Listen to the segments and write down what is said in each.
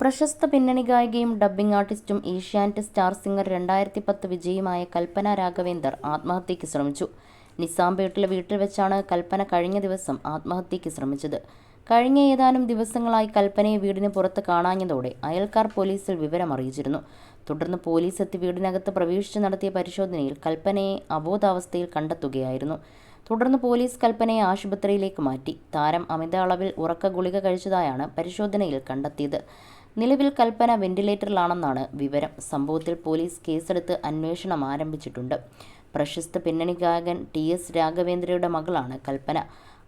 പ്രശസ്ത പിന്നണി ഗായികയും ഡബ്ബിംഗ് ആർട്ടിസ്റ്റും ഏഷ്യാനെറ്റ് സ്റ്റാർ സിംഗർ രണ്ടായിരത്തി പത്ത് വിജയിയുമായ കൽപ്പന രാഘവേന്ദർ ആത്മഹത്യയ്ക്ക് ശ്രമിച്ചു. നിസാംപേട്ടിലെ വീട്ടിൽ വെച്ചാണ് കൽപ്പന കഴിഞ്ഞ ദിവസം ആത്മഹത്യയ്ക്ക് ശ്രമിച്ചത്. കഴിഞ്ഞ ഏതാനും ദിവസങ്ങളായി കൽപ്പനയെ വീടിന് പുറത്ത് കാണാഞ്ഞതോടെ അയൽക്കാർ പോലീസിൽ വിവരം അറിയിച്ചിരുന്നു തുടർന്ന് പോലീസ് എത്തി വീടിനകത്ത് പ്രവേശിച്ച് നടത്തിയ പരിശോധനയിൽ കൽപ്പനയെ അബോധാവസ്ഥയിൽ കണ്ടെത്തുകയായിരുന്നു. തുടർന്ന് പോലീസ് കൽപ്പനയെ ആശുപത്രിയിലേക്ക് മാറ്റി. താരം അമിത അളവിൽ ഉറക്ക ഗുളിക കഴിച്ചതായാണ് പരിശോധനയിൽ കണ്ടെത്തിയത്. നിലവിൽ കൽപ്പന വെന്റിലേറ്ററിലാണെന്നാണ് വിവരം. സംഭവത്തിൽ പോലീസ് കേസെടുത്ത് അന്വേഷണം ആരംഭിച്ചിട്ടുണ്ട്. പ്രശസ്ത പിന്നണി ഗായകൻ ടി എസ് രാഘവേന്ദ്രയുടെ മകളാണ് കൽപ്പന.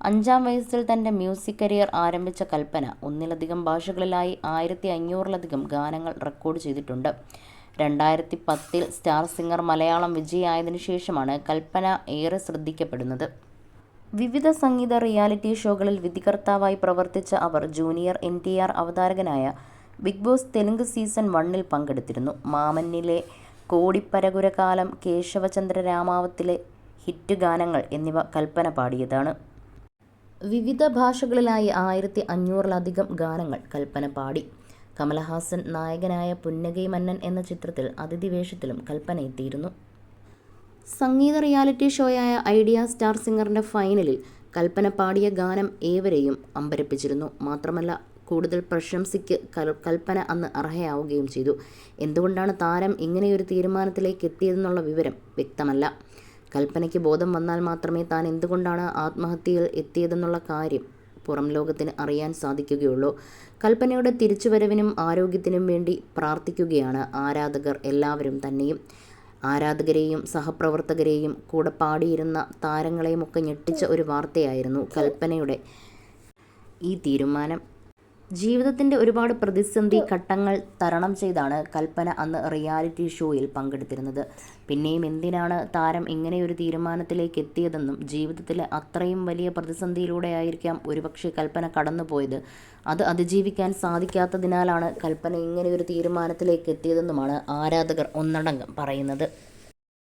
അഞ്ചാം വയസ്സിൽ തന്റെ മ്യൂസിക് കരിയർ ആരംഭിച്ച കൽപ്പന ഒന്നിലധികം ഭാഷകളിലായി ആയിരത്തി അഞ്ഞൂറിലധികം ഗാനങ്ങൾ റെക്കോർഡ് ചെയ്തിട്ടുണ്ട്. രണ്ടായിരത്തി പത്തിൽ സ്റ്റാർ സിംഗർ മലയാളം വിജയായതിനു ശേഷമാണ് കൽപ്പന ഏറെ ശ്രദ്ധിക്കപ്പെടുന്നത്. വിവിധ സംഗീത റിയാലിറ്റി ഷോകളിൽ വിധികർത്താവായി പ്രവർത്തിച്ച അവർ ജൂനിയർ എൻ ടി ആർ അവതാരകനായ ബിഗ് ബോസ് തെലുങ്ക് സീസൺ വണ്ണിൽ പങ്കെടുത്തിരുന്നു. മാമന്നിലെ കോടിപ്പരകുരകാലം കേശവചന്ദ്ര രാമാവത്തിലെ ഹിറ്റ് ഗാനങ്ങൾ എന്നിവ കൽപ്പന പാടിയതാണ്. വിവിധ ഭാഷകളിലായി ആയിരത്തി അഞ്ഞൂറിലധികം ഗാനങ്ങൾ കൽപ്പന പാടി. കമലഹാസൻ നായകനായ പുന്നകൈ മന്നൻ എന്ന ചിത്രത്തിൽ അതിഥി വേഷത്തിലും കൽപ്പന എത്തിയിരുന്നു. സംഗീത റിയാലിറ്റി ഷോയായ ഐഡിയ സ്റ്റാർ സിംഗറിന്റെ ഫൈനലിൽ കൽപ്പന പാടിയ ഗാനം ഏവരെയും അമ്പരപ്പിച്ചിരുന്നു. മാത്രമല്ല കൂടുതൽ പ്രശംസയ്ക്ക് കൽപ്പന അന്ന് അർഹയാവുകയും ചെയ്തു. എന്തുകൊണ്ടാണ് താരം ഇങ്ങനെയൊരു തീരുമാനത്തിലേക്ക് എത്തിയതെന്നുള്ള വിവരം വ്യക്തമല്ല. കൽപ്പനയ്ക്ക് ബോധം വന്നാൽ മാത്രമേ താൻ എന്തുകൊണ്ടാണ് ആത്മഹത്യയിൽ എത്തിയതെന്നുള്ള കാര്യം പുറം ലോകത്തിന് അറിയാൻ സാധിക്കുകയുള്ളൂ. കൽപ്പനയുടെ തിരിച്ചുവരവിനും ആരോഗ്യത്തിനും വേണ്ടി പ്രാർത്ഥിക്കുകയാണ് ആരാധകർ എല്ലാവരും തന്നെയും. ആരാധകരെയും സഹപ്രവർത്തകരെയും കൂടെ പാടിയിരുന്ന താരങ്ങളെയുമൊക്കെ ഞെട്ടിച്ച ഒരു വാർത്തയായിരുന്നു കൽപ്പനയുടെ ഈ തീരുമാനം. ജീവിതത്തിന്റെ ഒരുപാട് പ്രതിസന്ധി ഘട്ടങ്ങൾ തരണം ചെയ്താണ് കൽപ്പന അന്ന് റിയാലിറ്റി ഷോയിൽ പങ്കെടുത്തിരുന്നത്. പിന്നെയും എന്തിനാണ് താരം ഇങ്ങനെയൊരു തീരുമാനത്തിലേക്ക് എത്തിയതെന്നും ജീവിതത്തിലെ അത്രയും വലിയ പ്രതിസന്ധിയിലൂടെയായിരിക്കാം ഒരുപക്ഷെ കൽപ്പന കടന്നുപോയത്. അത് അതിജീവിക്കാൻ സാധിക്കാത്തതിനാലാണ് കൽപ്പന ഇങ്ങനെയൊരു തീരുമാനത്തിലേക്ക് എത്തിയതെന്നുമാണ് ആരാധകർ ഒന്നടങ്കം പറയുന്നത്.